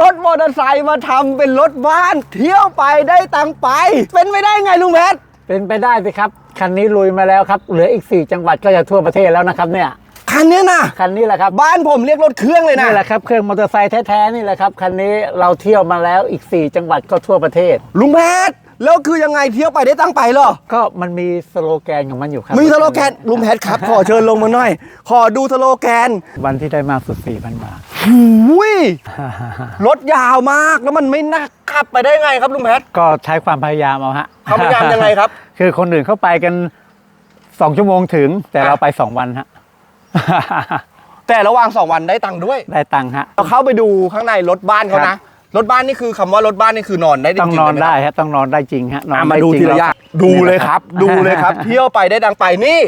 รถมอเตอร์ไซค์มาทำเป็นรถบ้าน เที่ยวไปได้ตังค์ไป เป็นไปได้ไงลุงเพชรเป็นไปได้สิครับ คันนี้ลุยมาแล้วครับ เหลืออีก 4 จังหวัดก็จะทั่วประเทศแล้วนะครับเนี่ยคันเนี้ยนะคันนี้แหละครับบ้านผมเรียกรถเครื่องเลยนะนี่แหละครับเครื่องมอเตอร์ไซค์แท้ๆนี่แหละครับคันนี้เราเที่ยวมาแล้วอีก 4 จังหวัดก็ทั่วประเทศ ลุงเพชรแล้วคือยังไงเที่ยวไปได้ตังค์ไปเหรอ ก็มันมีสโลแกนของมันอยู่ครับ มีสโลแกนลุงเพชรครับ ขอเชิญลงมาหน่อย ขอดูสโลแกน วันที่ได้มากสุด4,000 บาท หุยรถยาวมากแล้วมันไม่น่าขับไปได้ไงครับลุงเพชรก็ใช้ความพยายามเอาฮะความพยายามยังไงครับ คือคนอื่นเข้าไปกัน2ชั่วโมงถึง แต่เราไป2วันฮะแต่ระหว่างสองวันได้ตังค์ด้วย ได้ตังค์ฮะเราเข้าไปดูข้างในรถบ้านเขานะรถบ้านนี่คือคำว่ารถบ้านนี่คือนอนได้จริงๆต้องนอนเลยหมได้ฮะต้องนอนได้จริงฮะนอนอะได้มาดูจริงทีละอย่างแวดูเลยนี่ครับ ดูเลยครับ เที่ยวไปได้ดังไปนี่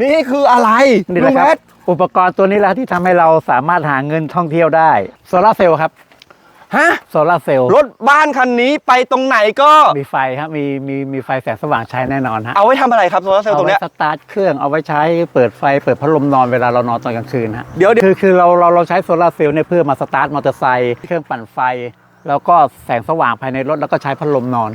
นี่คืออะไรนี่แหลุละงคเพรับชร อุปกรณ์ตัวนี้แหละที่ทำให้เราสามารถหาเงินท่องเที่ยวได้โซลาร์เซลล์ครับฮะ โซลาร์เซลล์รถบ้านคันนี้ไปตรงไหนก็ มีไฟครับมีมีมีไฟแสงสว่างใช้แน่นอนฮะเอาไว้ทำอะไรครับโซลาร์เซลล์ตรงเนี้ยอาไว้สตาร์ทเครื่องเอาไว้ใช้เปิดไฟเปิดพัดลมนอนเวลาเรานอนตอนกลางคืนฮะ เดี๋ยวเดี๋ยวคือคือเราเราเราใช้โซลาร์เซลล์เนี่ยเพื่อมาสตาร์ทมอเตอร์ไซค์เครื่องปั่นไฟ แล้วก็แสงสว่างภายในรถแล้วก็ใช้พัดลมนอน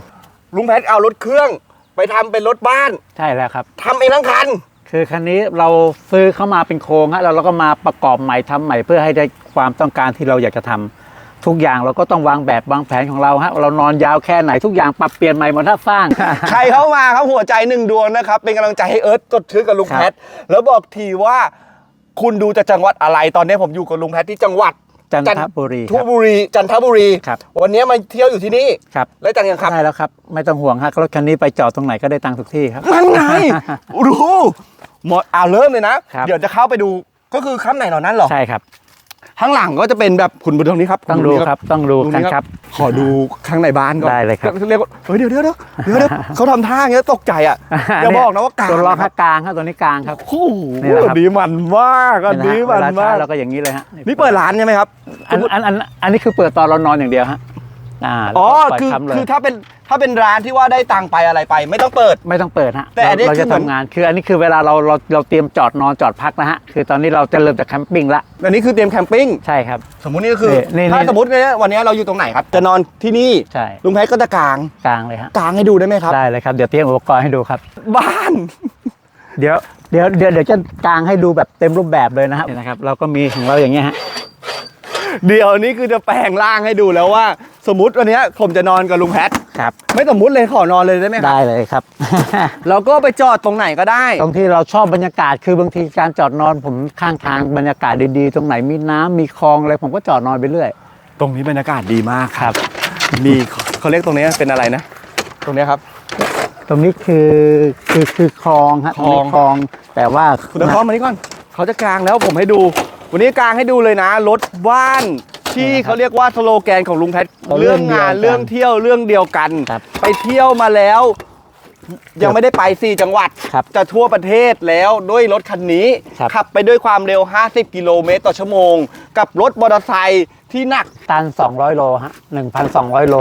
ลุงเพชรเอารถเครื่อง ไปทำเป็นรถบ้านใช่แล้วครับทำเองทั้งคัน คือคันนี้เราซื้อเข้ามาเป็นโครงฮะแล้วเราก็มาประกอบใหม่ทำใหม่เพื่อให้ได้ความต้องการที่เราอยากจะทำทุกอย่างเราก็ต้องวางแบบวางแผนของเราฮะเรานอนยาวแค่ไหนทุกอย่างปรับเปลี่ยนใหม่หมดถ้าสร้าง ใครเข้ามาครับหัวใจหนึ่งดวงนะครับ เป็นกำลังใจให้เอิร์ธจดชื่อกับลุงครับแพทแล้วบอกทีว่าคุณดูจากจังหวัดอะไรตอนนี้ผมอยู่กับลุงแพทที่จังหวัดจันทบุรีคทุรับบุรี จันทบุรีครับวันนี้มาเที่ยวอยู่ที่นี่ครับแล้วจังยังครับได้แล้วครับ ไม่ต้องห่วงฮะรถคันนี้ไปจอดตรงไหนก็ได้ตังค์ทุกที่ครับนั่นไงรู้ หมดอ่าเริ่มเลยนะ ครับ เดี๋ยวจะเข้าไปดูก็คือข้างในเหล่านั้นเหรอใช่ครับ ข้างหลังก็จะเป็นแบบคุณบุญตรงนี้ครับต้องดูครับต้องดูตรงกันนี้ครับ ขอดูข้างในบ้านก่อนได้เลยครับ เรียกว่าเฮ้ยเดี๋ยวเดี๋ยวเดี๋ยวเดี๋ยวเดี๋ยวเขาทำท่าอย่างเงี้ยตกใจอะอย่าบอกนะว่ากลางตัวล้อคข้ารับกลางครับตัวนี้กลางครับ โอ้โหนี่แหละครับดีมันมากอันนี้เวมันลามาช้ากเราก็อย่างนี้เลยฮะนี่เปิดร้านใช่ไหมครับ อันอันอันอันนี้คือเปิดตอนเรานอนอย่างเดียวฮะ อ่าแล้วอ๋อก็ปล่ยคือำเลย คือถ้าเป็นถ้าเป็นร้านที่ว่าได้ตังค์ไปอะไรไป ไม่ต้องเปิด ไม่ต้องเปิดฮะแต่อันนี้เราคือจะเหมือนทำงาน คืออันนี้คือเวลาเราเราเราเตรียมจอดนอนจอดพักนะฮะ คือตอนนี้เราจะเริ่มจากแคมปิ้งละ อันนี้คือเตรียมแคมปิ้งใช่ครับ สมมุตินี่ก็คือนี่นี่ถ้านี่สมมติเนี่ยวันนี้เราอยู่ตรงไหนครับ จะนอนที่นี่ใช่ ลุงแพทก็จะกางกลางเลยฮะ กางให้ดูได้ไหมครับ ได้เลยครับ เดี๋ยวเตรียมอุปกรณ์ให้ดูครับ บ้าน เดี๋ยวเดี๋ยวเดี๋ยวเดี๋ยวจะกางให้ดูแบบเต็มรูปแบบเลยนะครับนี่นะครับ เราก็มีของเราอย่างเงี้ยฮะ เดี๋ยวนี้คือจะแปลงร่างให้ดูแล้วว่า สมมติวันนี้ผมจะนอนกับลุงแพท ครับ ไม่สมมติเลยขอนอนเลยได้ไหมครับได้เลยครับ เราก็ไปจอดตรงไหนก็ได้ ตรงที่เราชอบบรรยากาศคือบางทีการจอดนอนผมข้างทางบรรยากาศดีๆ ตรงไหนมีน้ำมีคลองอะไรผมก็จอดนอนไปเรื่อย ตรงนี้บรรยากาศดีมากครับ มีเขาเรียกตรงนี้เป็นอะไรนะ ตรงนี้ครับ ตรงนี้คือคือคือคลองฮะคลองตรนี้คลองแต่ว่า คุณตะพร้อมมานี่ก่อน เขาจะกางแล้วผมให้ดู วันนี้กางให้ดูเลยนะ รถบ้านที่เขาเรียกว่าสโลแกนของลุงแพทเรื่องงานเรื่องเที่ยวเรื่องเดียวกัน ครับไปเที่ยวมาแล้ว ยังไม่ได้ไปสี่จังหวัด ครับจะทั่วประเทศแล้วด้วยรถคันนี้ ครับ ขับไปด้วยความเร็ว 50 กิโลเมตรต่อชั่วโมง กับรถมอเตอร์ไซค์ที่หนัก ตัน200 โลฮะ1,200 โล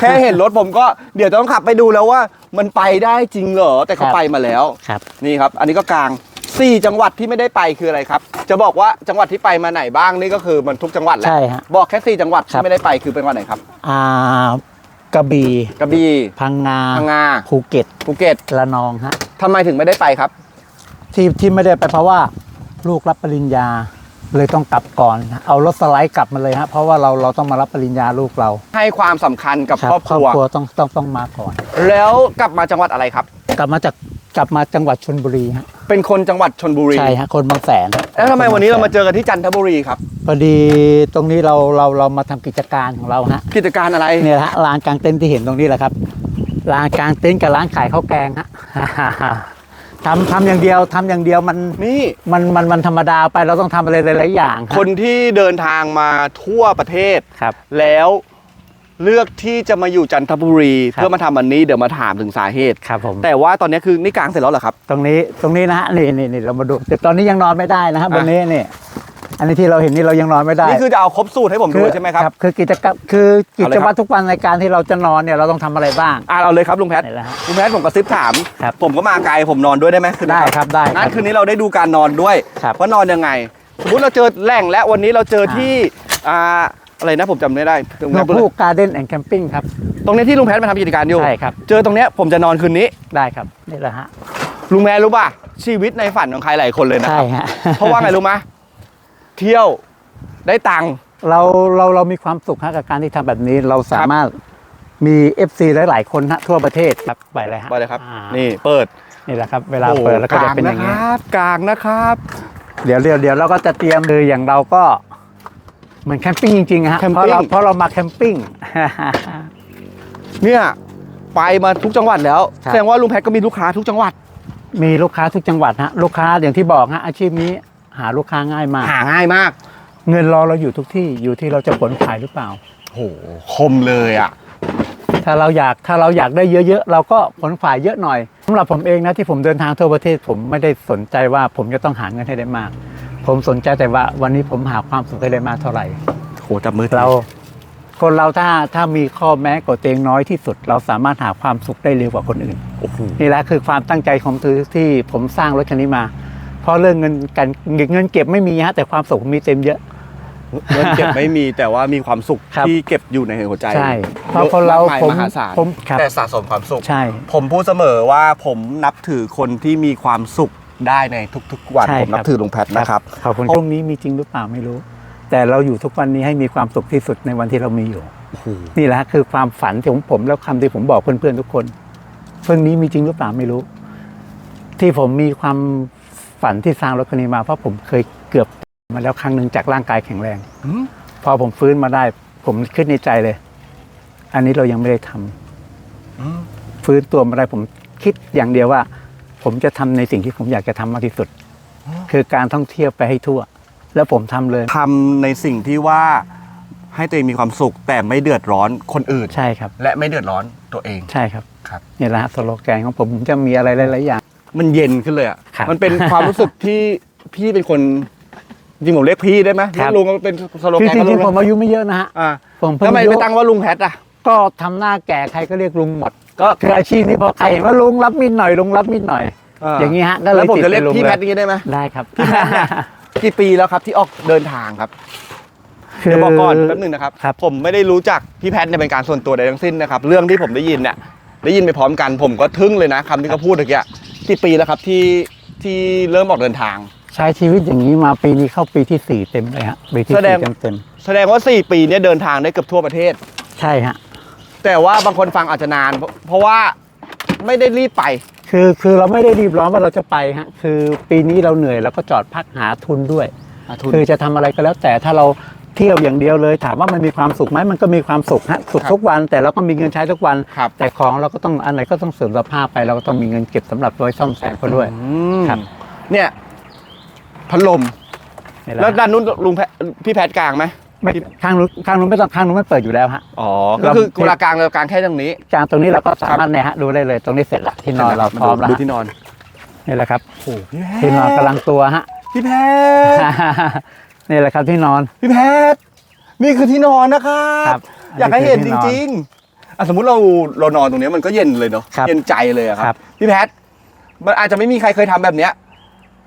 แค่เห็นรถผมก็เดี๋ยวต้องขับไปดูแล้วว่า มันไปได้จริงเหรอแต่เขาครับ ไปมาแล้ว ครับ นี่ครับ อันนี้ก็กลาง 4 จังหวัดที่ไม่ได้ไปคืออะไรครับ จะบอกว่าจังหวัดที่ไปมาไหนบ้างนี่ก็คือมันทุกจังหวัดแหละใช่ฮะ บอกแค่ 4 จังหวัดครัที่บ ไม่ได้ไปคือเป็นวันไหนครับอ่ากระบี่กระบี่พังงาพังงาภูเก็ตภูเก็ตระนองฮะทำไมถึงไม่ได้ไปครับ ที่ที่ไม่ได้ไปเพราะว่าลูกรับปริญญาเลยต้องกลับก่อนฮะเอารถสไลด์กลับมาเลยฮะเพราะว่าเราเราต้องมารับปริญญาลูกเราให้ความสำคัญกับครอบครัวต้องต้องต้องมาก่อน แล้วกลับมาจังหวัดอะไรครับ กลับมาจาก กลับมาจังหวัดชนบุรีฮะเป็นคนจังหวัดชนบุรีใช่ฮะคนบางแสนแล้วทำไมวันนี้เรามาเจอกันที่จันทบุรีครับพอดีตรงนี้เราเราเรามาทำกิจการของเราฮะกิจการอะไรเนี่ยฮะร้านกลางเต็นท์ที่เห็นตรงนี้แหละครับร้านกลางเต็นท์กับร้านขายข้าวแกงฮะ ทำทำอย่างเดียวทำอย่างเดียวมันนี่ มันมันมันธรรมดาไปเราต้องทำอะไรหลายๆอย่างฮะคนที่เดินทางมาทั่วประเทศ ครับ แล้ว เลือกที่จะมาอยู่จันทบุรี ครับ เพื่อมาทำอันนี้เดี๋ยวมาถามถึงสาเหตุ ครับผมแต่ว่าตอนนี้คือนี่กลางเสร็จแล้วเหรอครับ ตรงนี้ตรงนี้นะฮะนี่นี่นี่เรามาดูแต่ตอนนี้ยังนอนไม่ได้นะครับอะวันนี้นี่อันนี้ที่เราเห็นนี่เรายังนอนไม่ได้นี่คือจะเอาครบสูตรให้ผมดูใช่ไหมครับ คือกิจกรรมคือกิเอาเลจยครับวัตรทุกวันในการที่เราจะนอนเนี่ยเราต้องทำอะไรบ้างอ่าเอาเลยครับลุงแพทนี่แหละฮะ ลุงแพทผมกระซิบถาม ครับ ผมก็มาไกลผมนอนด้วยได้ไหมคืนนี้ได้ครับได้คงั้รันบคืนนี้เราได้ดูการนอนด้วยครับ ว่านอนยังไงสมมติเราเจอแหล่งและวันนี้เราเจอที่อ่า อะไรนะผมจำไม่ได้นกพูกการ์เด้นแอนด์แคมปิ้งครับ ตรงนี้ที่ลุงแพทมาทำกิจการอยู่ ใช่ครับ เจอตรงเนี้ยผมจะนอนคืนนี้ ได้ครับ นี่แหละฮะ ลุงแมนรู้ป่ะ ชีวิตในฝันของใครหลายคนเลยนะ ใช่ฮะ เพราะว่าไงรู้ไหมเที่ยวได้ตังค์ เราเราเรามีความสุขฮะกับการที่ทำแบบนี้เราสามารถมี FC หลายๆ คนฮะทั่วประเทศครับไปเลยฮะไปเลยครับ อ่านี่เปิดนี่แหละครับ เวลาเปิดแล้วก็จะเป็นอย่างนี้นี้ครับกลางนะครับ เดี๋ยวเดี๋ยวเดี๋ยวเราก็จะเตรียมคืออย่างเราก็ เหมือนแคมปิ้งจริงๆฮะแคมเพราะปิ้งเราเพราะเรามาแคมปิ้ง เนี่ยไปมาทุกจังหวัดแล้ว ครับ แสดงว่าลุงแพทก็มีลูกค้าทุกจังหวัดมีลูกค้าทุกจังหวัดฮะลูกค้าอย่างที่บอกฮะอาชีพนี้หาลูกค้าง่ายมาก หาง่ายมากเงินรอเราอยู่ทุกที่อยู่ที่เราจะผลขายหรือเปล่า โหคมเลยอะ ถ้าเราอยากถ้าเราอยากได้เยอะๆ เราก็ผลฝ่ายเยอะหน่อยสำหรับผมเองนะที่ผมเดินทางทั่วประเทศผมไม่ได้สนใจว่าผมจะต้องหาเงินให้ได้มาก ผมสนใจแต่ว่าวันนี้ผมหาความสุขให้ได้มากเท่าไหร่ โหจับมือเรา คนเราถ้าถ้ามีข้อแม้กฎเกณฑ์น้อยที่สุด เราสามารถหาความสุขได้เร็วกว่าคนอื่น โอ้โหนี่แหละคือความตั้งใจของที่ที่ผมสร้างรถคันนี้มา เพราะเรื่องเงินกันเงินเก็บไม่มีฮะแต่ความสุขมีเต็มเยอะ เงินเก็บไม่มีแต่ว่ามีความสุขครับ ที่เก็บอยู่ในหัวใจใช่เพราะคนเรามากมายผมมหาศาล ผมครับแต่สะสมความสุข ใช่ ผมพูดเสมอว่าผมนับถือคนที่มีความสุข ได้ในทุกๆวันใช่ผมนัครับบถือลุงแพทนะครับ ขอบคุณพรุ่งนี้มีจริงหรือเปล่าไม่รู้ แต่เราอยู่ทุกวันนี้ให้มีความสุขที่สุดในวันที่เรามีอยู่ นี่แหละคือความฝันของผมแล้วคำที่ผมบอกเพื่อนๆทุกคนเพื่อนนี้มีจริงหรือเปล่าไม่รู้ ที่ผมมีความฝันที่สร้างรถคันนี้มาเพราะผมเคยเกือบมาแล้วครั้งหนึ่งจากร่างกายแข็งแรงอืม พอผมฟื้นมาได้ ผมคิดในใจเลย อันนี้เรายังไม่ได้ทำอืมฟื้นตัวมาได้ผมคิดอย่างเดียวว่า ผมจะทำในสิ่งที่ผมอยากจะทำมากที่สุด คือการท่องเที่ยวไปให้ทั่ว แล้วผมทำเลยทำในสิ่งที่ว่าให้ตัวเองมีความสุข แต่ไม่เดือดร้อนคนอื่นใช่ครับ และไม่เดือดร้อนตัวเองใช่ครับครับนี่แหละฮะสโลแกนของผมผมจะมีอะไรหลายๆอย่าง มันเย็นขึ้นเลยอะครับมันเป็นความรู้สึกที่พี่เป็นคนจริงผมเรียกพี่ได้ไหมครับเรียกลุงก็เป็นสโลคือแกนจก็ริลุงงๆผมอายุไม่เยอะนะฮะอ่าผมเพิ่งทำไมอายุไปตั้งว่าลุงแพทอะก็ทำหน้าแก่ใครก็เรียกลุงหมด ก็คืออาชีพนี้พอใครเห็นว่าลุงรับมีดหน่อยลุงรับมีดหน่อย อย่างนี้ฮะก็เลแล้วยผมติดจะเรียกเป็นลุงพี่เลแพยทอย่างนี้ได้ไหมได้ครับพี่แพทเนี่ยกี่ปีแล้วครับที่ออกเดินทางครับคืเดี๋ยวบอกก่อนแป๊บนึงนะครับครับผมไม่ได้รู้จักพี่แพทเนี่ยเป็นการส่วนตัวใดทั้งสิ้นนะครับ เรื่องที่ผมได้ยินเนี่ยได้ยินไปพร้อมกันผมก็ทึ่งเลยนะคำที่เขาพูดเมื่อกี้กี่ปีแล้วครับที่ที่เริ่มออกเดินทาง ใช้ชีวิตอย่างนี้มาปีนี้เข้าปีที่สี่เต็มเลยฮะปีที่แสดสี่ง เต็มเต็มแสดงว่า 4 ปีเนี่ยเดินทางได้เกือบทั่วประเทศ ๆใช่ฮะ แต่ว่าบางคนฟังอาจจะนาน เพราะเพราะว่าไม่ได้รีบไป คือคือเราไม่ได้รีบร้อนว่าเราจะไปฮะคือปีนี้เราเหนื่อยเราก็จอดพักหาทุนด้วย คือจะทำอะไรก็แล้วแต่ถ้าเราเที่ยวอย่างเดียวเลย ถามว่ามันมีความสุขไหมมันก็มีความสุขฮะสุขครับทุกวันแต่เราก็มีเงินใช้ทุกวัน ครับ แต่ของเราก็ต้องอันไหนก็ต้องเสริมสภาพไปเราก็ต้องมีเงินเก็บสำหรับไว้ซ่อมแซมเขาด้วย อืมครับ เนี่ยพัดลม นี่แหละแล้วด้านนู้นลุงแพทพี่แพทกลางไหม ไม่ข้างนู้นข้างนู้นไม่ต้องข้างนู้นมันเปิดอยู่แล้วฮะอ๋อ ก็คือเวลากลางเรากลางแค่ตรงนี้ จางตรงนี้เราก็สามารถเนี่ยฮะดูได้เลย ตรงนี้เสร็จละที่นอนเราพร้อมแล้วดูฮะที่นอนนี่แหละครับโอ้พี่แพทที่นอนกำลังตัวฮะพี่แพทนี่แหละครับที่นอนพี่แพทนี่คือที่นอนนะครัครับบอยากให้เห็นอันจนี้คือที่นอนริงๆอะสมมุติเราเรานอนตรงเนี้ยมันก็เย็นเลยเนาะครับเย็นใจเลยอะคครัรับบพี่แพทมันอาจจะไม่มีใครเคยทำแบบเนี้ย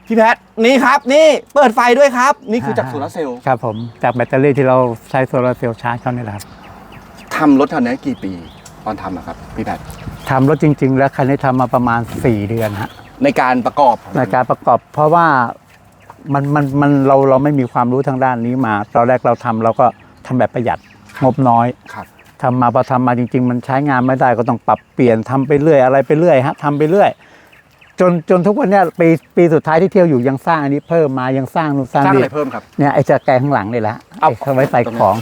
พี่แพทนี่ครับนี่เปิดไฟด้วยครับ นี่คือจากโซลาร์เซลล์ครับผมจากแบตเตอรี่ที่เราใช้โซลาร์เซลล์ชาร์จเขานี่แหละครับทำรถคันนี้กี่ปีตอนทำอะครับพี่แพททำรถจริง ๆ แล้วคันนี้ทำมาประมาณ 4 เดือนฮะในการประกอบในการประกอบเพราะว่ามันมันมันเราเราไม่มีความรู้ทางด้านนี้มา ตอนแรกเราทำเราก็ทำแบบประหยัดงบน้อยครับทำมาพอทำมาจริง ๆ มันใช้งานไม่ได้ก็ต้องปรับเปลี่ยนทำไปเรื่อยอะไรไปเรื่อยฮะทำไปเรื่อย จนจนทุกวันเนี้ยปีปีสุดท้ายที่เที่ยวอยู่ยังสร้างอันนี้เพิ่มมายังสร้างนู่นสร้างสร้างนี่อะไรเพิ่มครับ เนี่ยไอ้จะแกงข้างหลังนี่แหละฮะเอาไอ้เขาไว้ใส่ของ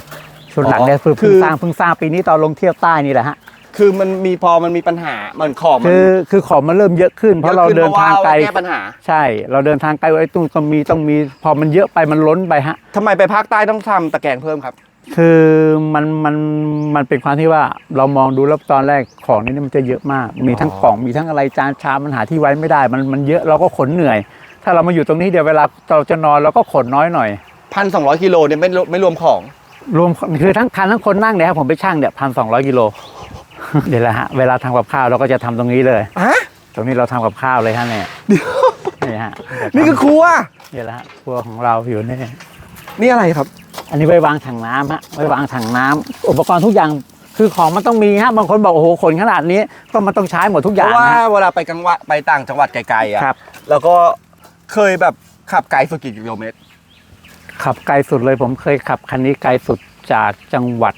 ชุดหลังเนี่ยอ๋อเพิ่งคือเพิ่งสร้างเพิ่งสร้างปีนี้ตอนลงเที่ยวใต้นี่แหละฮะคือมันมีพอมันมีปัญหามันขอบมันคือคือของมันเริ่มเยอะขึ้น เพราะเราเดินทางไกลเยอะขึ้นเพราะว่าแก้ปัญหาใช่ เราเดินทางไกลไอ้ตู้ก็มีต้องมีพอมันเยอะไปมันล้นไปฮะ ทำไมไปภาคใต้ต้องทำตะแกรงเพิ่มครับ คือมันมันมันเป็นความที่ว่าเรามองดูแล้วตอนแรกของนี่มันจะเยอะมาก มีทั้งอ๋อกล่องมีทั้งอะไรจานชามมันหาที่ไว้ไม่ได้ มันมันเยอะเราก็ขนเหนื่อย ถ้าเรามาอยู่ตรงนี้เดี๋ยวเวลาเราจะนอนเราก็ขนน้อยหน่อยพันสองร้อยกิโลเนี่ยไม่รวมไม่รวมของ รวมคือทั้งคันทั้งคนนั่งเนี่ยครับผมไปช่างเนี่ยพันสองร้อยกิโลเดี๋ยวละฮะเวลาทำกับข้าวเราก็จะทำตรงนี้เลยฮะตรงนี้เราทำกับข้าวเลยฮะเนี่ยนี่ฮะนี่คือครัวนี่แหละฮะครัวของเราอยู่นี่นี่อะไรครับ อันนี้ไว้วางถังน้ำฮะไว้วางถังน้ำอุปกรณ์ทุกอย่างคือของมันต้องมีฮะบางคนบอกโอ้โหขนขนาดนี้ก็มันต้องใช้หมดทุกอเพย่างราะว่านะเวลาไปกังวะไปต่างจังหวัดไกลๆอะครับ แล้วก็เคยแบบขับไกลสุดกี่กิโลเมตร ขับไกลสุดเลยผมเคยขับคันนี้ไกลสุดจากจังหวัด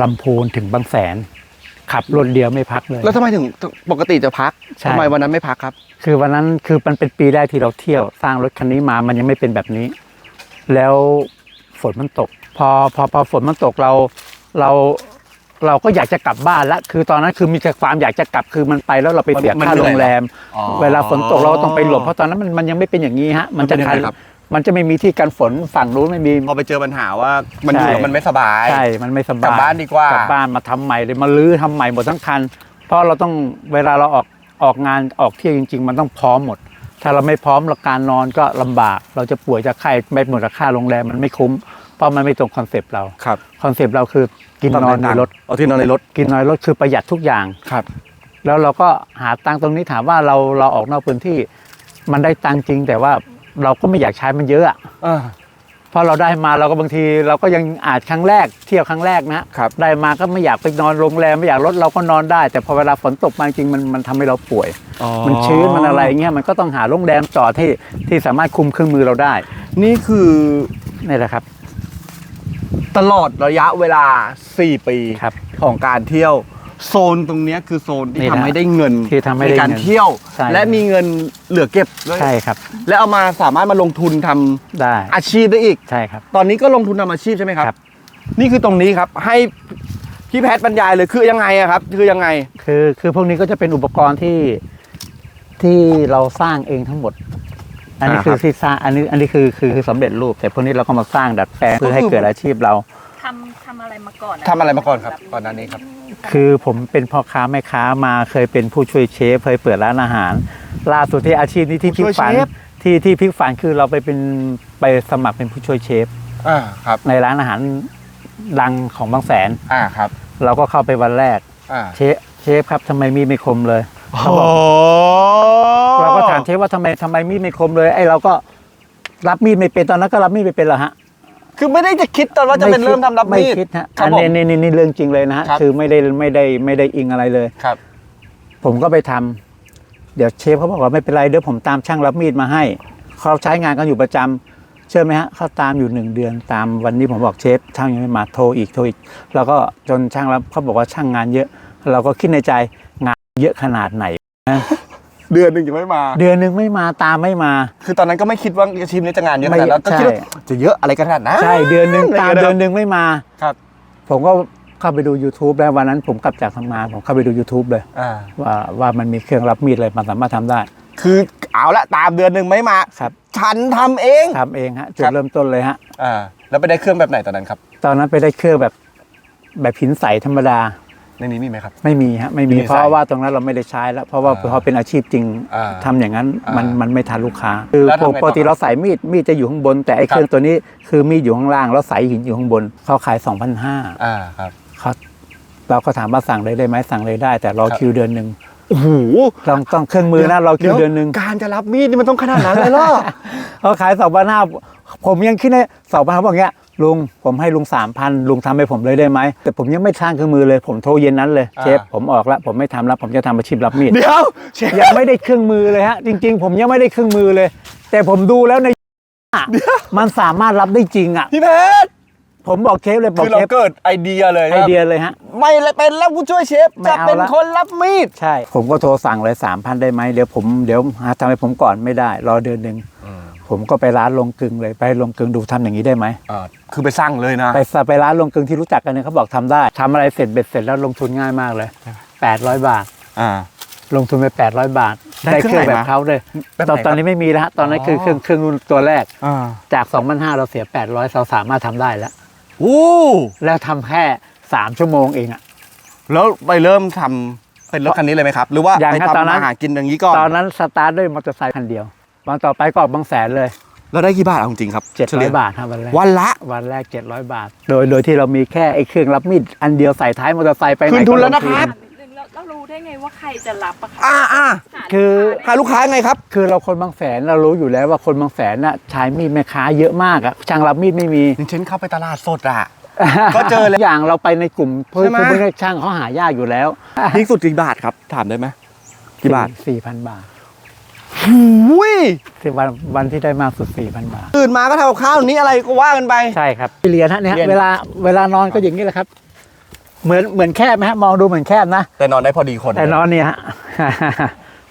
ลำพูนถึงบางแสน ขับรถเดียวไม่พักเลย แล้วทำไมถึงปกติจะพักใช่ ทำไมวันนั้นไม่พักครับ คือวันนั้นคือมันเป็นปีแรกที่เราเที่ยว สร้างรถคันนี้มามันยังไม่เป็นแบบนี้ แล้วฝนมันตก พอพอพอฝนมันตกเราเราเราก็อยากจะกลับบ้านละคือตอนนั้นคือมีแต่ความอยากจะกลับคือมันไปแล้วเราไปเสียมันค่าเหนื่โรอยงแรม อ๋อเวลาฝนตกเราก็ต้องไปหลบเพราะตอนนั้นมันมันยังไม่เป็นอย่างนี้ฮะมันจะมันเป็นยังทันไงครับ มันจะไม่มีที่กันฝนฝั่งนู้นไม่มี พอไปเจอปัญหาว่ามันอยู่ใช่ แล้วมันไม่สบาย ใช่ มันไม่สบายกลับบ้านดีกว่ากลับบ้านมาทำใหม่เลยมาลื้อทำใหม่หมดทั้งคัน เพราะเราต้องเวลาเราออกออกงานออกเที่ยวจริง ๆ มันต้องพร้อมหมด ถ้าเราไม่พร้อมเราการนอนก็ลำบาก เราจะป่วยจะไข้ไม่หมดราคาโรงแรมมันไม่คุ้ม เพราะมันไม่ตรงคอนเซปต์เราครับคอนเซปต์เราคือกินนอนในรถเอาที่นอนในรถกินนอนในรถคือประหยัดทุกอย่างครับ แล้วเราก็หาตังค์ตรงนี้ถามว่าเราเราออกนอกพื้นที่ มันได้ตังค์จริง แต่ว่าเราก็ไม่อยากใช้มันเยอะอะอ่า เพราะเราได้มาเราก็บางทีเราก็ยังอาจครั้งแรกเที่ยวครั้งแรกนะครับ ได้มาก็ไม่อยากไปนอนโรงแรมไม่อยากรถเราก็นอนได้ แต่พอเวลาฝนตกมาจริงมันมันทำให้เราป่วยมันชื้นมันอะไรเงี้ยมันก็ต้องหาโรงแรมจอดที่ที่สามารถคุมเครื่องมือเราได้นี่คือนี่แหละครับตลอดระยะเวลา 4 ปีครับของการเที่ยว โซนตรงเนี้ยคือโซนที่นี่นะทำให้ได้เงินที่ทำให้ได้ในการเงินเที่ยว ใช่ และมีเงินเหลือเก็บด้วยใช่ครับและเอามาสามารถมาลงทุนทำได้อาชีพได้อีก ใช่ครับ ตอนนี้ก็ลงทุนทำอาชีพใช่ไหมครับ ครับ นี่คือตรงนี้ครับให้พี่แพทย์บรรยายเลยคือยังไงอะครับ คือยังไงคือคือพวกนี้ก็จะเป็นอุปกรณ์ที่ที่เราสร้างเองทั้งหมด อันนี้อ่าคือครับที่สร้างอันนี้อันนี้คือคือคือสำเร็จรูป แต่พวกนี้เราก็มาสร้างดัดแปลงเพื่อให้ก็คือเกิดอาชีพเรา ทำทำอะไรมาก่อนนทำอะไรมาก่อนครับก่อนหน้านี้ครับ คือผมเป็นพ่อค้าแม่ค้ามาเคยเป็นผู้ช่วยเชฟเคยเปิดร้านอาหาร ล่าสุดที่อาชีพนี้ที่พลิกฝันผู้ช่วยเชฟ ที่ที่พลิกฝันคือเราไปเป็นไปสมัครเป็นผู้ช่วยเชฟ อ่าครับ ในร้านอาหารดังของบางแสน อ่าครับ เราก็เข้าไปวันแรก อ่าเชฟเชฟครับทำไมมีดไม่คมเลยโอ้เขาบอกเราก็ถามเชฟว่าทำไมทำไมมีดไม่คมเลยไอ้เราก็รับมีดไม่เป็นตอนนั้นก็รับมีดไม่เป็นเหรอฮะ คือไม่ได้จะคิดตอนว่าจะเป็นไคิดเริ่มทำรับไม่มีดคิดฮะครับอันผม นี้นี่นี่นี่เรื่องจริงเลยนะฮะครับ คือไม่ได้ไม่ได้ไม่ได้อิงอะไรเลย ครับ ผมก็ไปทำเดี๋ยวเชฟเขาบอกว่าไม่เป็นไรเดี๋ยวผมตามช่างรับมีดมาให้เขาใช้งานกันอยู่ประจำเชื่อไหมฮะเขาตามอยู่หนึ่งเดือนตามวันนี้ผมบอกเชฟช่างยังไม่มาโทรอีกโทรอีก แล้วก็จนช่างรับเขาบอกว่าช่างงานเยอะ เราก็คิดในใจงานเยอะขนาดไหน เดือนหนึ่งยังไม่มา เดือนหนึ่งไม่มาตามไม่มา คือตอนนั้นก็ไม่คิดว่าอาชีพนี้จะงานเยอะขไม่นาดนั้นก็คิดว่าใช่จะเยอะอะไรกันขนาดนั้นใช่เดือนหนึ่งอะไรตามย่ยะเดือนหนึ่งไม่มาครับ ผมก็เข้าไปดู YouTube แล้ววันนั้นผมกลับจากทำงานผมเข้าไปดู YouTube เลยอ่าว่าว่ามันมีเครื่องรับมีดอะไรมันสามารถทำได้ คือเอาละตามเดือนหนึ่งไม่มาครับฉันทำเองทำเองฮะจุดครับเริ่มต้นเลยฮะอ่าแล้วไปได้เครื่องแบบไหนตอนนั้นครับ ตอนนั้นไปได้เครื่องแบบแบบหินใสธรรมดา ในนี้มีไหมครับ ไม่มีฮะไม่มีไม่มีเพราะใส่ว่าตรงนั้นเราไม่ได้ใช้แล้ว เพราะว่าอ่าพอเป็นอาชีพจริงอ่าทำอย่างนั้นมันอ่ามัมันไม่ทันลูกค้าคือแล้วทำไงต่อ ปกติเราใส่มีดมีดจะอยู่ข้างบน แต่ไอ้ครับเครื่องตัวนี้คือมีดอยู่ข้างล่างแล้วใส่หินอยู่ข้างบนเขาขาย2,500อ่าครับ เขาเราก็ถามว่าสั่งเลยได้ไหมสั่งเลยได้ แต่รอครับ คิวเดือนหนึ่งโอ้โหต้องต้องเครื่องมือนะรอคิวเดือนหนึ่ง การจะรับมีดนี่มันต้องขนาดนั้นเลยเหรอ เขาขายสองพันห้าผมยังคิดในสองพันเขาบอกเงี้ย ลุงผมให้ลุงสามพันลุงทำให้ผมเลยได้ไหม แต่ผมยังไม่สร้างเครื่องมือเลยผมโทรเย็นนั้นเลยอ่าเชฟผมออกแล้วผมไม่ทำแล้วผมจะทำอาชีพรับมีดเดี๋ยวเชฟยังไม่ได้เครื่องมือเลยฮะจริง ๆ ผมยังไม่ได้เครื่องมือเลย แต่ผมดูแล้วในมันสามารถรับได้จริงอะพี่เพชรผมบอกเชฟเลยบอกคือเราเชฟเกิดไอเดียเลยไอเดียเลยฮะ ไม่เลยเป็นแล้วผู้ช่วยเชฟไม่จะเอาเป็นละคนรับมีด ใช่ ผมก็โทรสั่งเลยสามพันได้ไหมเดี๋ยวผมเดี๋ยวหาทำให้ผมก่อนไม่ได้ รอเดือนหนึ่ง ผมก็ไปร้านลงกลึงเลยไปลงกลึงดูทำอย่างนี้ได้ไหมอ่าคือไปสร้างเลยนะ ไปสไปร้านลงกลึงที่รู้จักกันเนี่ยเขาบอกทำได้ทำอะไรเสร็จเบ็ดเสร็จแล้วลงทุนง่ายมากเลย 800 บาทอ่าลงทุนไป 800 บาท ได้ได้เคเครื่รื่อองงไหนแบบเขาเลยแบบไหนตอนครับตอนนี้ไม่มีแล้วฮะตอนนั้นคืออ๋อเครื่องเครื่องรุ่นตัวแรกอ่าจาก2,500เราเสีย 800เราสามารถทำได้แล้วโอ้แล้วทำแค่3ชั่วโมงเองอะแล้วไปเริ่มทำเป็นรถคันนี้เลยไหมครับ หรือว่ายังไปครับตอนทำนั้นอาหารกินอย่างนี้ก่อนตอนนั้นสตาร์ทด้วยมอเตอร์ไซค์คันเดียว วันต่อไปก็ออกบางแสนเลยแล้วได้กี่บาทเอาจริงๆครับเฉลี่ย700บาทครับวันแรกวันละ วันแรก700บาท โดยโดยที่เรามีแค่ไอ้เครื่องรับมีดอันเดียวใส่ท้ายมอเตอร์ไซค์ไปไหนคืนทุนก็แล้วงนะครับแล้วแล้วลุงรู้ได้ไงว่าใครจะรับอะคะอ่าอ่าหาคือหาลูกค้าไงครับ คือเราคนบางแสนเรารู้อยู่แล้วว่าคนบางแสนน่ะใช้มีดแม่ค้าเยอะมากอะช่างรับมีดไม่มี อย่างเช่นเข้าไปตลาดสดอะ ก็เจอแล้วอย่างเราไปในกลุ่มเพื่อใช่ไหมเพื่อช่างเขาหายากอยู่แล้วพีคสุดกี่บาทครับ ถามได้ไหมกี่บาท สี่พันบาท หุยที่วันวันที่ได้มากสุดสี่พันบาทตื่นมาก็ทำกับข้าวนี้อะไรก็ว่ากันไป ใช่ครับเรียนฮะเนี่ยเรียนเวลาเวลานอนก็อย่างนี้แหละครับ เหมือนเหมือนแคบไหมฮะมองดูเหมือนแคบนะ แต่นอนได้พอดีคนแต่นอนเนี่ยฮะ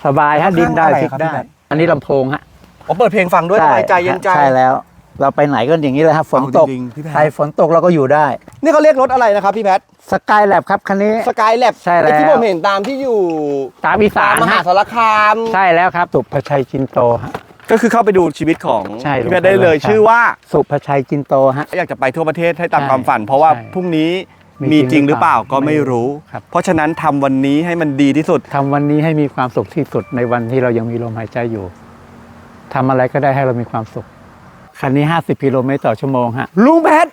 สบายฮะดินได้อะไรพลิกครับได้พี่แบทอันนี้ลำโพงฮะ ผมเปิดเพลงฟังด้วยสบายใจเย็นใจ ใช่แล้ว เราไปไหนก็อย่างนี้เลยครับฝนตกเอาจริงๆพี่แพทใครฝนตกเราก็อยู่ได้นี่เขาเรียกรถอะไรนะครับพี่แพทสกายแลบครับคันนี้ สกายแลบใช่แล้ว ที่ผมเห็นตามที่อยู่ตามอีสาตามนมหาฮะสารคาม ใช่แล้วครับ สุภชัยจินโตฮะ ก็คือเข้าไปดูชีวิตของใช่พี่แพทได้เลย ใช่ ชื่อว่า สุภชัยจินโตฮะ อยากจะไปทั่วประเทศให้ตามใช่ความฝัน เพราะว่าใช่พรุ่งนี้มีมีจจริริงงหรือเปล่าก็ไม่ไม่รู้รู้ ครับ เพราะฉะนั้นทำวันนี้ให้มันดีที่สุด ทำวันนี้ให้มีความสุขที่สุดในวันที่เรายังมีลมหายใจอยู่ทำอะไรก็ได้ให้เรามีความสุข คันนี้ 50 กิโลเมตรต่อชั่วโมงฮะ ลุงแพท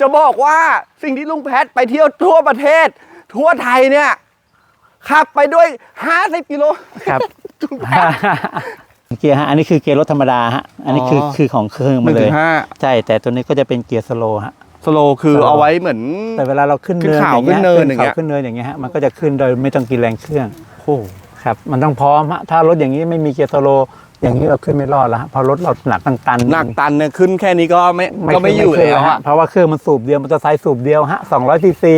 จะบอกว่าสิ่งที่ลุงแพทไปเที่ยวทั่วประเทศ ทั่วไทยเนี่ยขับไปด้วย 50 กิโลครับเกียร์ฮะ อันนี้คือเกียร์รถธรรมดาฮะ อันนี้คือออคือของเครื่องหมานึ่งเลถึย งห้าใช่ แต่ตัวนี้ก็จะเป็นเกียร์สโลว์ฮะ สโลคือสโลเอาไว้เหมือน แต่เวลาเราขึ้นขึ้นเนินเขาอย่างเงี้ยขึ้นเนินอย่างเงี้ยขึ้นเนินอย่างเงี้ยฮะ มันก็จะขึ้นโดยไม่ต้องกินแรงเครื่อง โอ้ครับ มันต้องพร้อมฮะ ถ้ารถอย่างนี้ไม่มีเกียร์สโลว์ อย่างนี้เราขึ้นไม่รอดแล้วฮะเพราะรถเราหนักตั้งตันหนักตันเนี่ยขึ้นแค่นี้ก็ไม่ก็ไม่อยู่ขึ้นแล้วฮะอะเพราะว่าเครื่องมันสูบเดียวมอเตอร์ไซค์สูบเดียวฮะ200ซีซี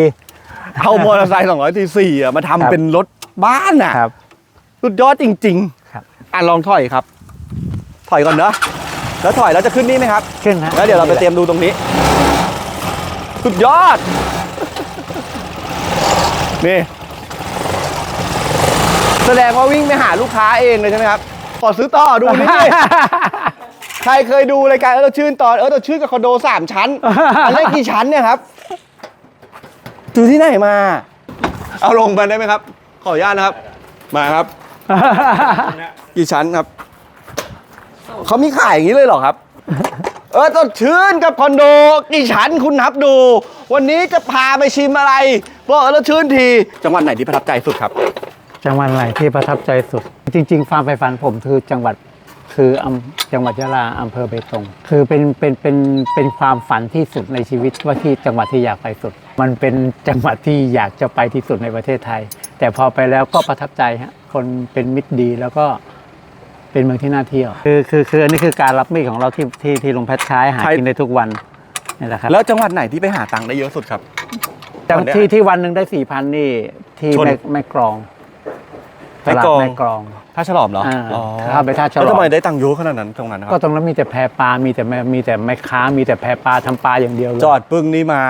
เอามอเตอร์ไซค์200ทีสี่อะมาครับทำเป็นรถบ้านอะครับ สุดยอดจริงครับ ๆอะลองถอยครับ ถอยก่อนเนอะแล้วถอยแล้วจะขึ้นนี่ไหมครับ ขึ้นฮะแล้วเดี๋ยวเราไปเตรียมดูตรงนี้ สุดยอด นี่ แสดงว่าวิ่งไปหาลูกค้าเองเลยใช่ไหมครับ ขอซื้อต่อดูนี่ ใครเคยดูรายการเออเราชื่นตอนเออเราชื่นกับคอนโดสามชั้น อันนี้กี่ชั้นเนี่ยครับดูที่ไหนมา เอาลงมาได้ไหมครับ ขออนุญาตนะครับ มาครับ กี่ชั้นครับ เขามีขายอย่างนี้เลยเหรอครับ เออต้นชื่นกับคอนโด กี่ชั้นคุณนับดู วันนี้จะพาไปชิมอะไรบอกเออแล้วชื่นที จังหวัดไหนที่ประทับใจสุดครับ จังหวัดไหนที่ประทับใจสุด จริงๆความใฝ่ฝันผมคือจังหวัดคืออำจังหวัดยะลาอำเภอเบตง คือเป็นเป็นเป็นเป็นความฝันที่สุดในชีวิตว่าที่จังหวัดที่อยากไปสุด มันเป็นจังหวัดที่อยากจะไปที่สุดในประเทศไทย แต่พอไปแล้วก็ประทับใจฮะคนเป็นมิตรดีแล้วก็เป็นเมืองที่น่าเที่ยว คือคือคืออันนี้คือการรับมีดของเราที่ที่ที่ลงแพทย์ใช้หาใช่กินได้ทุกวันนี่แหละครับแล้วจังหวัดไหนที่ไปหาตังค์ได้เยอะสุดครับ จังวันเนี้ยที่ที่วันหนึ่งได้สี่พันนี่ที่ชน แม่แม่กรอง แม่กลองตาดแม่กรองท่าฉลอมเหรออ่าอ๋อเข้าไปท่าฉลอม แล้วทำไมได้ตังค์เยอะขนาดนั้นตรงนั้นนะคก็รับตรงนั้นมีแต่แพปลา มีแต่แม่มีแต่แม่ค้า มีแต่แพปลาทำปลาอย่างเดียวเลยจอดปึ้งนี่มา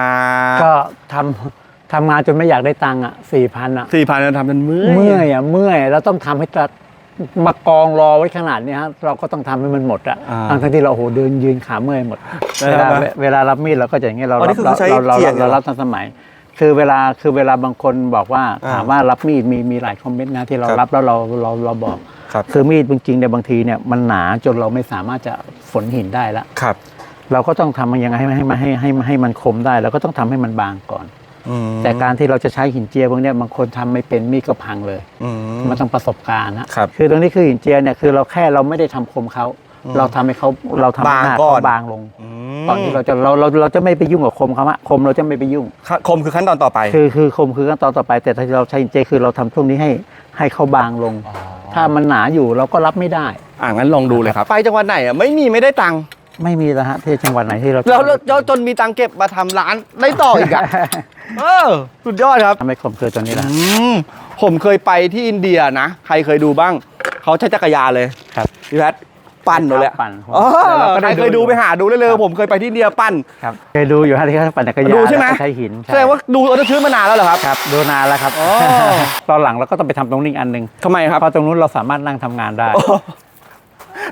ก็ทำทำงานจนไม่อยากได้ตังค์อะสี่พันอะ สี่พันทำเป็นมื้อเมื่อยอะเมื่อยแล้วต้องทำให้ตัดมากองรอไว้ขนาดเนี้ยฮะเราก็ต้องทำให้มันหมดอะาทั้งๆที่เราโอ้โหเดินยืนขาเมื่อยหมดได้เวลาครับเวลารับมีดเราก็จะอย่างเงี้ยเราอ๋อนี่รับคือเราใช้เราเราเขียนเหรอ เรารับทันสมัย คือเวลาคือเวลาบางคนบอกว่าอ่าถามว่ารับมีดมีมีหลายคอมเมนต์นะที่เราครับรับแล้วเราเราเราบอกครับคือมีดจริงๆเนี่ยบางทีเนี่ยมันหนาจนเราไม่สามารถจะฝนหินได้ละครับเราก็ต้องทำมันยังไงให้มันให้มันให้ให้ให้มันคมได้เราก็ต้องทำให้มันบางก่อน อืมแต่การที่เราจะใช้หินเจียพวกเนี้ยบางคนทำไม่เป็นมีดก็พังเลย อืม มันต้องประสบการณ์นะครับ คือตรงนี้คือหินเจียเนี่ยคือเราแค่เราไม่ได้ทำคมเขา เราทำให้เขาเราทำให้หน้าบางก่อน เขาบางลงอืมก่อนที่เราจะเราเราเราจะไม่ไปยุ่งกับคมเขาอะคมเราจะไม่ไปยุ่งคมคือขั้นตอนต่อไป คือคือคมคือขั้นตอนต่อไป แต่ถ้าเราใช้หินเจียคือเราทำช่วงนี้ให้ให้เขาบางลง ถ้ามันหนาอยู่เราก็รับไม่ได้ อ่างั้นลองดูเลยครับ ไปจังหวัดไหนอะไม่มีไม่ได้ตังค์ไม่มีแล้วฮะที่จังหวัดไหนที่เราแล้วแล้วแล้วจนมีตังค์เก็บมาทำร้านได้ต่ออีกอะ เออสุดยอดครับ ทำให้คมคือตัวนี้แหละอืมผมเคยไปที่อินเดียนะ ใครเคยดูบ้าง เขาใช้จักรยานเลยครับ พี่แพท ปั่นเลยอะปั่นเออแล้วเราก็ใครได้เคยดูอยู่ ไปหาดูเลยเลยผมเคยไปที่อินเดียปั่นครับเคยดูอยู่ฮะที่เขาปั่นจักรยานดูใช่ไหม แล้วก็ใช้หินแสดงว่าดูเอาจะชื้นมานานแล้วเหรอครับ ครับดูนานแล้วครับ อ๋อ ตอนหลังเราก็ต้องไปทำตรงนี้อีกอันหนึ่งทำไมครับ เพราะตรงนู้นเราสามารถนั่งทำงานได้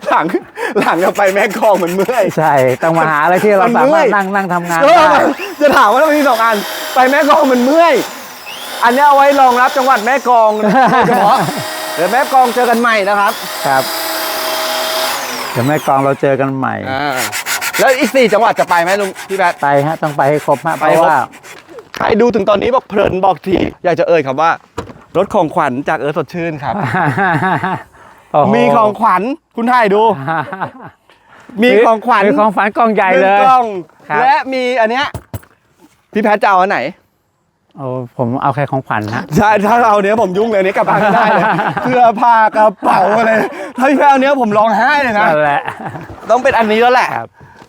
หลังหลังจะไปแม่กลองเหมือนเมื่อย ใช่ต้องมาหาอะไรที่เรามันสาเมื่มารอยถนั่งนั่งทำงานเออได้จะถามว่าทำไมมีสองอัน ไปแม่กลองมันเมื่อย อันนี้เอาไว้รองรับจังหวัดแม่กลองโดยเฉพาะเดี๋ยวแม่กลองเจอกันใหม่นะครับ ครับ เดี๋ยวแม่กลองเราเจอกันใหม่ อ่าแล้วอีกสี่จังหวัดจะไปไหมลุงพี่แบท ไปฮะต้องไปให้ครบฮะเพไปให้ครบ ราะว่า ใครดูถึงตอนนี้บอกเพลินบอกที อยากจะเอ่ยคำว่า รถของขวัญจากเอิร์ธสดชื่นครับ โอ้โหมีของขวัญคุณถ่ายดู มีของขวัญมีของฝันกองใหญ่หเลนึ่งย กล่อง ครับ และมีอันเนี้ยพี่แพทย์จะเอาอันไหน โอ้ผมเอาแค่ของขวัญฮะใช่ถ้าเอาเนี้ยผมยุ่งเลยอันนี้กลับบ้านไม่ได้เลยเสื้อผ้ากระเป๋าอะไรถ้าพี่แพทย์เอาเนี้ยผมร้องไห้เลยนะนั่นแหละต้องเป็นอันนี้แล้วแหละครับ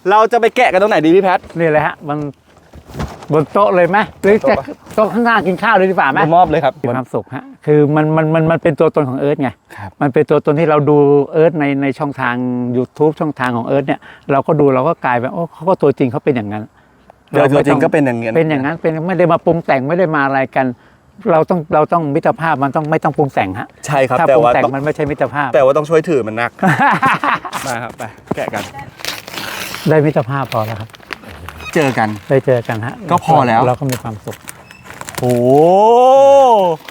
เราจะไปแกะกันตรงไหนดีพี่แพทย์นี่เลยฮะมันบนโต๊ะเลยไหมหรือจะโต๊ะข้างหน้ากินข้าวเลยดีกว่าไหมผมมอบเลยครับมีความสุขฮะคือมันมันมันมันเป็นตัวตนของเอิร์ธไงครับมันเป็นตัวตนที่เราดูเอิร์ธในในช่องทาง YouTube ช่องทางของเอิร์ธเนี่ยเราก็ดูเราก็กลายเป็นโอ้เขาก็ตัวจริงเขาเป็นอย่างนั้น โดยตัวจริงก็เป็นอย่างนี้เป็นอย่างนั้นเป็นไม่ได้มาปรุงแต่งไม่ได้มาอะไรกัน เราต้องเราต้องมิตรภาพมันต้องไม่ต้องปรุงแต่งฮะใช่ครับถ้าแต่ปรุงว่าแต่งต้องมันไม่ใช่มิตรภาพ แต่ว่าต้องช่วยถือมันหนักมาครับไปแกะกัน ได้มิตรภาพพอแล้วครับ เจอกันได้เจอกันฮะก็พอแล้วเราก็มีความสุขโอ้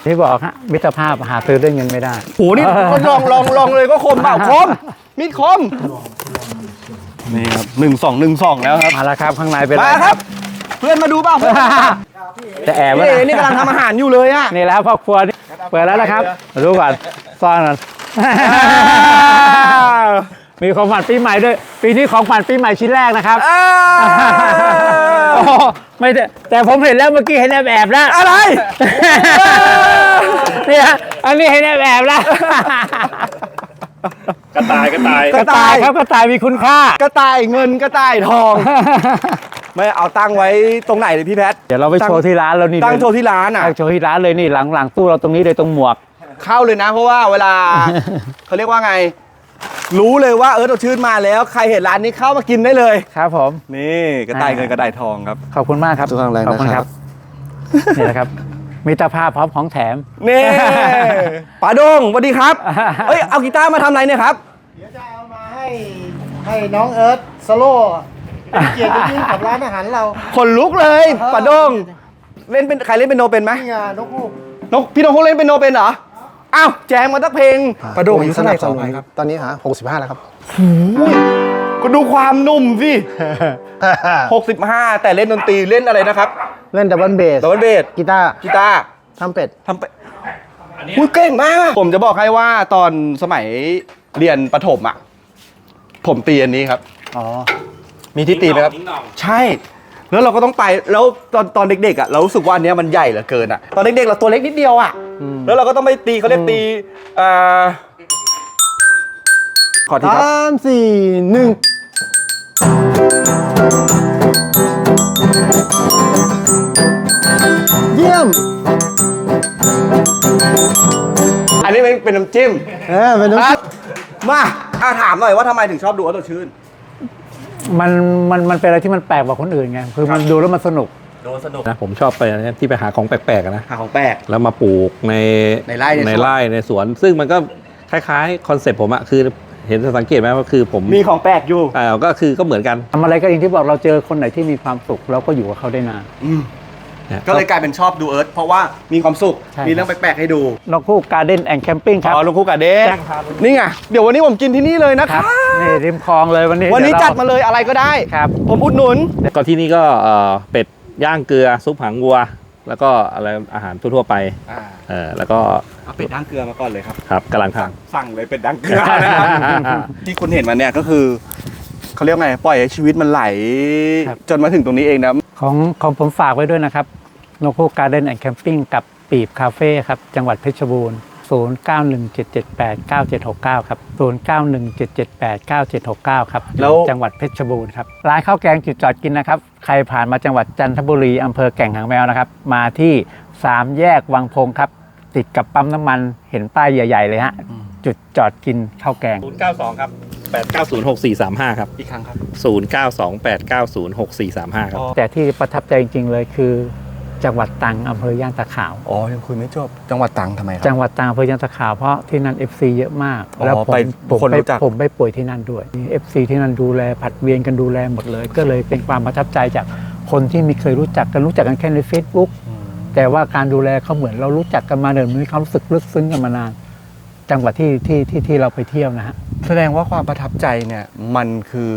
ที่บอกฮะมิตรภาพหาซื้อด้วยเงินไม่ได้โหนี่ก็ลองลองลองเลยก็คมเปล่าคมมีดคม นี่ครับหนึ่งสองหนึ่งสองแล้วครับมาแล้วครับข้างในเป็นมาอะไรครับเพื่อนมาดูเปล่าเพื่อนมาดูเปล่าจะแอบพี่ไว้เอนะนี่กำลังทำอาหารอยู่เลยอะนี่แล้วพ่อครัวนี่เปิดแล้วนะครับมาดูก่อนซ่อนก่อนมีของขวัญปีใหม่ด้วย ปีนี้ของขวัญปีใหม่ชิ้นแรกนะครับอ่าโอ้โหไม่ได้แต่ผมเห็นแล้วเมื่อกี้เห็นแอบแอบๆแล้วอะไร เนี่ยอันนี้เห็นแอบแอบๆแล้ว กระต่ายกระต่ายกระต่ายครับกระต่ายมีคุณค่า กระต่ายเงินกระต่ายทอง ไม่เอาตั้งไว้ตรงไหนเลยพี่แพทเดี๋ยวเราไปโชว์ที่ร้านแล้วนี่ตั้งโชว์ที่ร้านอะตั้งโชว์ที่ร้านเลยนี่หลังหลังตู้เราตรงนี้เลยตรงหมวก เข้าเลยนะ เพราะว่าเวลาเขาเรียกว่าไง รู้เลยว่าเออเราชื่นมาแล้ว ใครเห็นร้านนี้เข้ามากินได้เลยครับผมนี่กระต่ายเงินกระต่ายทองครับขอบคุณมากครับทุกครั้งแรงขอบคุณนะคครัรับบนี่แหละครับ มิตรภาพพร้อมของแถม นี่ป๋าดงสวัสดีครับ เอ้ยเอากีตาร์มาทำอะไรเนี่ยครับ เดี๋ยวจะเอามาให้ให้น้องเอิร์ธสโล่เป็นเกียรติยิ่งกับร้านอาหารเราขนลุกเลยป๋าดง เล่นเป็นใครเล่นเป็นโนเป็นไหมนี่ไงนกฮูกนกพี่นกเขาเล่นเป็นโนเป็นเหรออ้าวแจงมาตั้งเพลงป๋าดงอายุเท่าไหร่ขออภัยครับ ตอนนี้ฮะ65 แล้วครับ ก็ดูความหนุ่มสิ 65 แต่เล่นดนตรีเล่นอะไรนะครับเล่นดับเบิลเบสดับเบิลเบสกีตาร์กีตาร์ทำเป็ดทำไปอุ้ยเก่งมาก ผมจะบอกให้ว่าตอนสมัยเรียนประถมอะ ผมตีอันนี้ครับ อ๋อ มีที่ตีไหมครับ ใช่ แล้วเราก็ต้องไป แล้วตอนตอนเด็กๆอะ เรารู้สึกว่าอันเนี้ยมันใหญ่เหลือเกินอะ ตอนเด็กๆเราตัวเล็กนิดเดียวอะ แล้วเราก็ต้องไปตีเขาเรียกตีอ่าขอทีครับสามสี่หนึ่ง เยี่ยม อันนี้เป็นเป็นน้ำจิ้ม เออเป็นน้ำครับมาอะถามหน่อยว่าทำไมถึงชอบดูอัตโตชื่น มันมันมันเป็นอะไรที่มันแปลกกว่าคนอื่นไง คือมันดูแล้วมันสนุกดูสนุก นะผมชอบไปนะที่ไปหาของแปลกๆอะนะ หาของแปลก แล้วมาปลูกในในไร่ในสวน ในไร่ในสวน ซึ่งมันก็คล้ายๆ คอนเซ็ปต์ผมอะคือ เห็นสังเกตไหมว่าคือผมมีของแปลกอยู่อ่าก็คือก็เหมือนกันทำอะไรก็อย่างที่บอกเราเจอคนไหนที่มีความสุขเราก็อยู่กับเขาได้นานนะก็เลยกลายเป็นชอบดูเอิร์ธเพราะว่ามีความสุขใช่มีเรื่องแปลกๆให้ดูนกคู่การ์เด้นแอนด์แคมปิ้งครับอ๋อลุงคุกกะเด้นี่ไงเดี๋ยววันนี้ผมกินที่นี่เลยนะคครัรับบนี่ริมคลองเลยวันนี้ วันนี้เยวรจัดมาเลยอะไรก็ได้ครับผมอุดหนุนก็ที่นี่ก็เอ่อเป็ดย่างเกลือซุปหางวัว แล้วก็อะไรอาหารทั่วๆไปเออแล้วก็เอาเป็ดด่างเกลือมาก่อนเลยครับ ครับกำลังท สั่งเลยเป็ดด่างเกลือนะครับ ที่คุณเห็นมาเนี่ยก็คือเขาเรียกไงปล่อยให้ชีวิตมันไหล ครับ จนมาถึงตรงนี้เองนะของของผมฝากไว้ด้วยนะครับ นกคู่การ์เด้นแอนด์แคมปิ้งกับปีบคาเฟ่ครับ จังหวัดเพชรบูรณ์ 0917789769 ครับ 0917789769 ครับแล้ว จังหวัดเพชรบูรณ์ครับ ร้านข้าวแกงจุดจอดกินนะครับ ใครผ่านมาจังหวัดจันทบุรีอำเภอแก่งหางแมวนะครับ มาที่ 3 แยกวังพงครับ ติดกับปั๊มน้ำมันเห็นป้ายใหญ่ ๆ เลยฮะ จุดจอดกินข้าวแกงำ092 ครับ 8906435 ครับ อีกครั้งครับ 0928906435 ครับ แต่ที่ประทับใจจริงๆเลยคือ จังหวัดตรังอำเภอย่านตะขาว อ๋อยังคุยไม่จบจังหวัดตรังทำไมครัจังหวัดตรังอำเภอย่านตะขาวเพราะที่นั่น FC เยอะมาก อ๋อแล้วผมไปผมคนไปรู้จัก ผมไปป่วยที่นั่นด้วย FC ที่นั่นดูแลผัดเวียนกันดูแลหมดเลย ก็เลยเป็นความประทับใจจากคนที่ไม่เคยรู้จักกันรู้จักกันแค่ใน Facebook แต่ว่าการดูแลเขาเหมือนเรารู้จักกันมาเดินมีความรู้สึกลึกซึ้งกันมานาน จังหวัดที่ที่ที่ที่เราไปเที่ยวนะฮะ แสดงว่าความประทับใจเนี่ยมันคือ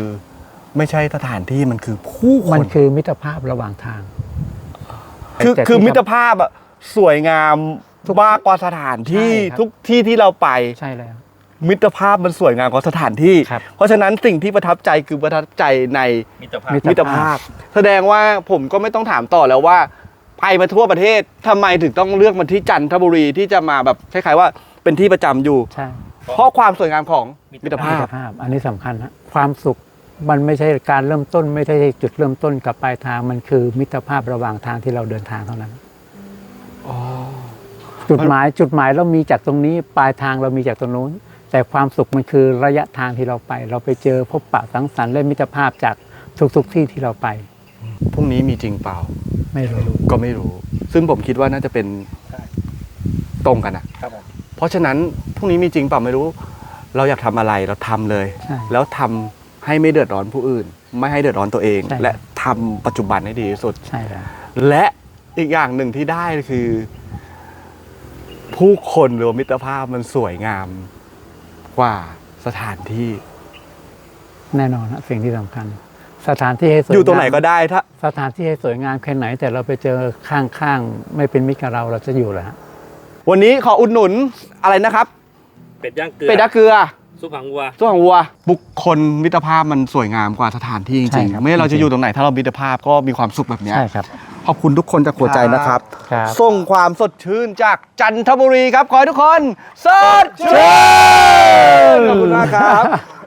ไม่ใช่สถานที่มันคือผู้คมันนคือมิตรภาพระหว่างทาง คือแต่ที่คือมิตรภาพอะสวยงามมากกว่าสถานที่ใช่ครับ ทุกที่ที่เราไป ใช่แล้ว มิตรภาพมันสวยงามกว่าสถานที่ ครับ เพราะฉะนั้นสิ่งที่ประทับใจคือประทับใจในมิตรภาพ มิมิตรภาพ แสดงว่าผมก็ไม่ต้องถามต่อแล้วว่า ไปมาทั่วประเทศทำไมถึงต้องเลือกมาที่จันทบุรีที่จะมาแบบคล้ายๆว่าเป็นที่ประจำอยู่ ใช่เพราะความสวยงามของมิตรภามิพตรภาพ อันนี้สำคัญฮะความสุข มันไม่ใช่การเริ่มต้น ไม่ใช่จุดเริ่มต้นกับปลายทางมันคือมิตรภาพระหว่างทางที่เราเดินทางเท่านั้นจุดหมายจุดหมายเรามีจากตรงนี้ปลายทางเรามีจากตรงนู้น แต่ความสุขมันคือระยะทางที่เราไป เราไปเจอพบปะสังสรรค์และมิตรภาพจากทุกๆที่ที่เราไปพรุ่งนี้มีจริงเปล่า ไม่รู้ก็ไม่รู้ ซึ่งผมคิดว่าน่าจะเป็นตรงกันนะครับผมเพราะฉะนั้นพรุ่งนี้มีจริงเปล่าไม่รู้ เราอยากทำอะไรเราทำเลยใช่แล้วทำ ให้ไม่เดือดร้อนผู้อื่น ไม่ให้เดือดร้อนตัวเอง ใช่ และทำปัจจุบันให้ดีที่สุด ใช่แล้วและอีกอย่างหนึ่งที่ได้คือ ผู้คนหรือว่ามิตรภาพมันสวยงามกว่าสถานที่ แน่นอนฮะสิ่งที่สำคัญ สถานที่ให้สวยอยู่ตรงไหนงามก็ได้ถ้า สถานที่ให้สวยงามแค่ไหน แต่เราไปเจอข้างๆ ไม่เป็นมิตรกับเราเราจะอยู่เหรอฮะ วันนี้ขออุดหนุนอะไรนะครับ เป็ดย่างเกลือ เป็ดดาเกลือ ซุปหางวัว ส่วนของวัว บุคคลมิตรภาพมันสวยงามกว่าสถานที่จใช่ริงครับ ๆไม่ว่าเราจะอยู่ตรงไหนถ้าเรามิตรภาพก็มีความสุขแบบเนี้ย ใช่ครับ ขอบคุณทุกคนจากหัวใจนะครับ ครับ ส่งความสดชื่นจากจันทบุรีครับ ขอให้ทุกคน สดชื่น ขอบคุณมากครับ